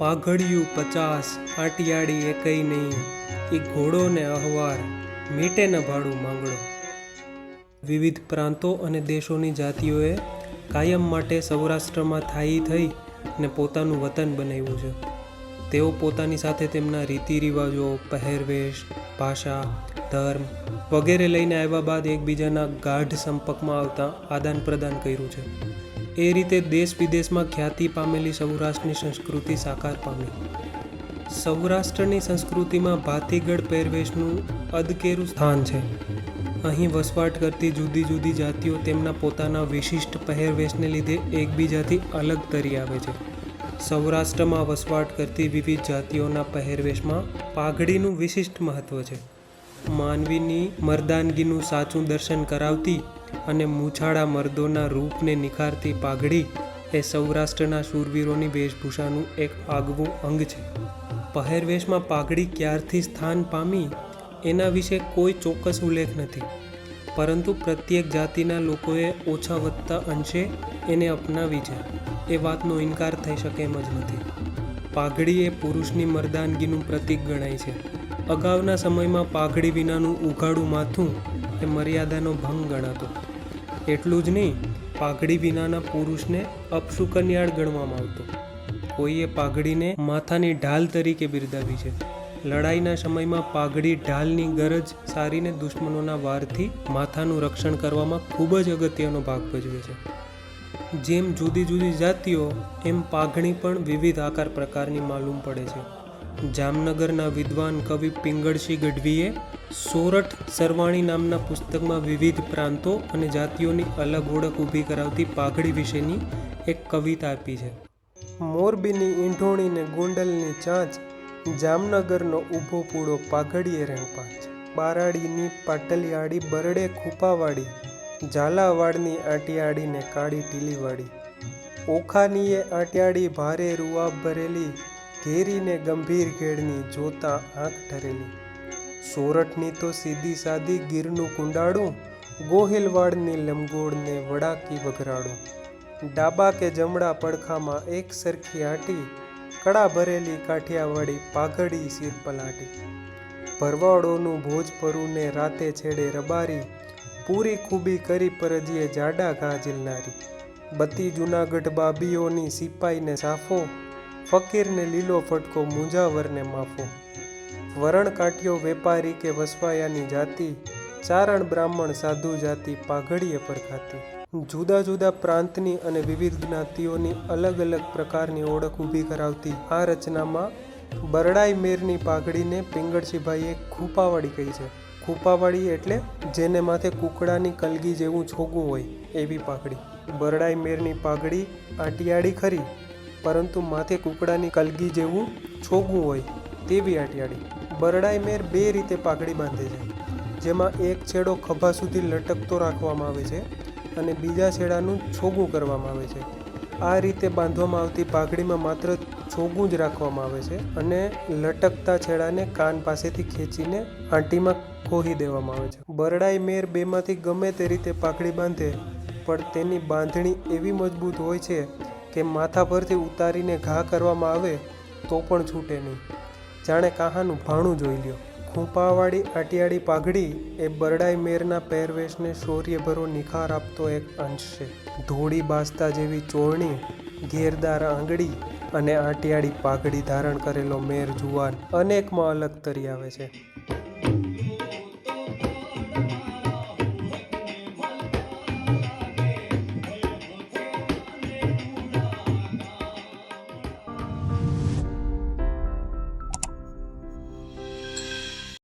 પાઘડિયું પચાસ આટિયાળી એકઈ નહીં. એ ઘોડો ને અહવાર, મેટે ન ભાડું માંગડો વિવિધ પ્રાંતો અને દેશોની જાતિઓએ કાયમ માટે સૌરાષ્ટ્રમાં થાયી થઈ અને પોતાનું વતન બનાવ્યું છે. તેઓ પોતાની સાથે તેમના રીતિ રિવાજો પહેરવેશ, ભાષા, ધર્મ વગેરે લઈને આવ્યા બાદ એકબીજાના ગાઢ સંપર્કમાં આવતા આદાન પ્રદાન કર્યું છે. એ રીતે દેશ વિદેશમાં ખ્યાતિ પામેલી સૌરાષ્ટ્રની સંસ્કૃતિ સાકાર પામી. સૌરાષ્ટ્રની સંસ્કૃતિમાં ભાતીગળ પહેરવેશનું અદકેરું સ્થાન છે. અહીં વસવાટ કરતી જુદી જુદી જાતિઓ તેમના પોતાના વિશિષ્ટ પહેરવેશને લીધે એકબીજાથી અલગ તરી આવે છે. સૌરાષ્ટ્રમાં વસવાટ કરતી વિવિધ જાતિઓના પહેરવેશમાં પાઘડીનું વિશિષ્ટ મહત્વ છે. માનવીની મર્દાનગીનું સાચું દર્શન કરાવતી અને મૂછાળા મર્દોના રૂપને નિખારતી પાઘડી એ સૌરાષ્ટ્રના શૂરવીરોની વેશભૂષાનું એક આગવું અંગ છે. પહેરવેશમાં પાઘડી ક્યારથી સ્થાન પામી એના વિશે કોઈ ચોક્કસ ઉલ્લેખ નથી. પરંતુ પ્રત્યેક જાતિના લોકોએ ઓછા વધતા અંશે એને અપનાવી છે. એ વાતનો ઇનકાર થઈ શકે એમ જ નથી. પાઘડી એ પુરુષની મર્દાનગીનું પ્રતીક ગણાય છે. અગાઉના સમયમાં પાઘડી વિનાનું ઉઘાડું માથું એ મર્યાદાનો ભંગ ગણાતો. એટલું જ નહીં, પાઘડી વિનાના પુરુષને અપશુકન્યાળ ગણવામાં આવતો. કોઈએ પાઘડીને માથાની ઢાલ તરીકે બિરદાવી છે. લડાઈના સમયમાં પાઘડી ઢાલની ગરજ સારીને દુશ્મનોના વારથી માથાનું રક્ષણ કરવામાં ખૂબ જ અગત્યનો ભાગ ભજવે છે. જેમ જુદી જુદી જાતિઓ, એમ પાઘડી પણ વિવિધ આકાર પ્રકારની માલુમ પડે છે. જામનગરના વિદ્વાન કવિ પિંગળસિંહ ગઢવીએ સોરઠ સરવાણી નામના પુસ્તકમાં વિવિધ પ્રાંતો અને જાતિઓની અલગ ઓળખ ઊભી કરાવતી પાઘડી વિશેની એક કવિતા આપી છે. મોરબીની ઈંઢોણીને ગોંડલની ચાંચ, જામનગરનો ઊભો પૂળો પાઘડીએ રેણપાંચ બારાડીની પાટલિયાળી બરડે ખૂપાવાળી, ઝાલાવાડની આટિયાળીને કાળી ટીલીવાળી. ઓખાનીએ આટિયાળી ભારે રૂઆબ ભરેલી ઘેરીને ગંભીર ઘેડની જોતા આંખ ઠરેલી સોરઠની તો સીધી સાદી ગીરનું કુંડાળું, ગોહિલવાડની લંબગોળને વડાકી વઘરાડું ડાબા કે જમણા પડખામાં એક સરખી આટી, કડા ભરેલી કાઠિયાવાડી પાઘડી સિર પલાટી. ભરવાડોનું ભોજપરુને રાતે છેડે રબારી, પૂરી ખૂબી કરી પરજીએ જાડા ઘા ઝીલનારી. બતી જુનાગઢ બાબીઓની સિપાઈને સાફો ફકીરને લીલો ફટકો મુંજાવરને માફો. વરણ કાઠિયો વેપારી કે વસવાયાની જાતિ, ચારણ બ્રાહ્મણ સાધુ જાતિ પાઘડીએ પરખાતી. જુદા જુદા પ્રાંતની અને વિવિધ જ્ઞાતિઓની અલગ અલગ પ્રકારની ઓળખ ઊભી કરાવતી આ રચનામાં બરડાઈ મેરની પાઘડીને પિંગળસિંહભાઈએ ખૂપાવાળી કહી છે. ખૂપાવાળી એટલે જેને માથે કુકડાની કલગી જેવું છોગું હોય એવી પાઘડી. બરડાઈ મેરની પાઘડી આટિયાળી ખરી પરંતુ માથે કુકડાની કલગી જેવું છોગું હોય તેવી આટિયાળી. બરડાઈ મેર બે રીતે પાઘડી બાંધે છે, જેમાં એક છેડો ખભા સુધી લટકતો રાખવામાં આવે છે અને બીજા છેડાનું છોગું કરવામાં આવે છે. આ રીતે બાંધવામાં આવતી પાઘડીમાં માત્ર છોગું જ રાખવામાં આવે છે અને લટકતા છેડાને કાન પાસેથી ખેંચીને આંટીમાં ખોહી દેવામાં આવે છે. બરડાઈ મેર બેમાંથી ગમે તે રીતે પાઘડી બાંધે, પણ તેની બાંધણી એવી મજબૂત હોય છે કે માથા પરથી ઉતારીને ઘા કરવામાં આવે, તો પણ છૂટે નહીં. જાણે કાહાનું ભાણું જોઈ લ્યો. ખૂંપાવાળી આટિયાળી પાઘડી એ બરડાઈ મેરના પહેરવેશને શૌર્યભરો નિખાર આપતો એક અંશ છે. ધોળી બાસ્તા જેવી ચોરણી, ઘેરદાર આંગળી અને આટિયાળી પાઘડી ધારણ કરેલો મેર જુવાન અનેકમાં અલગ તરી આવે છે.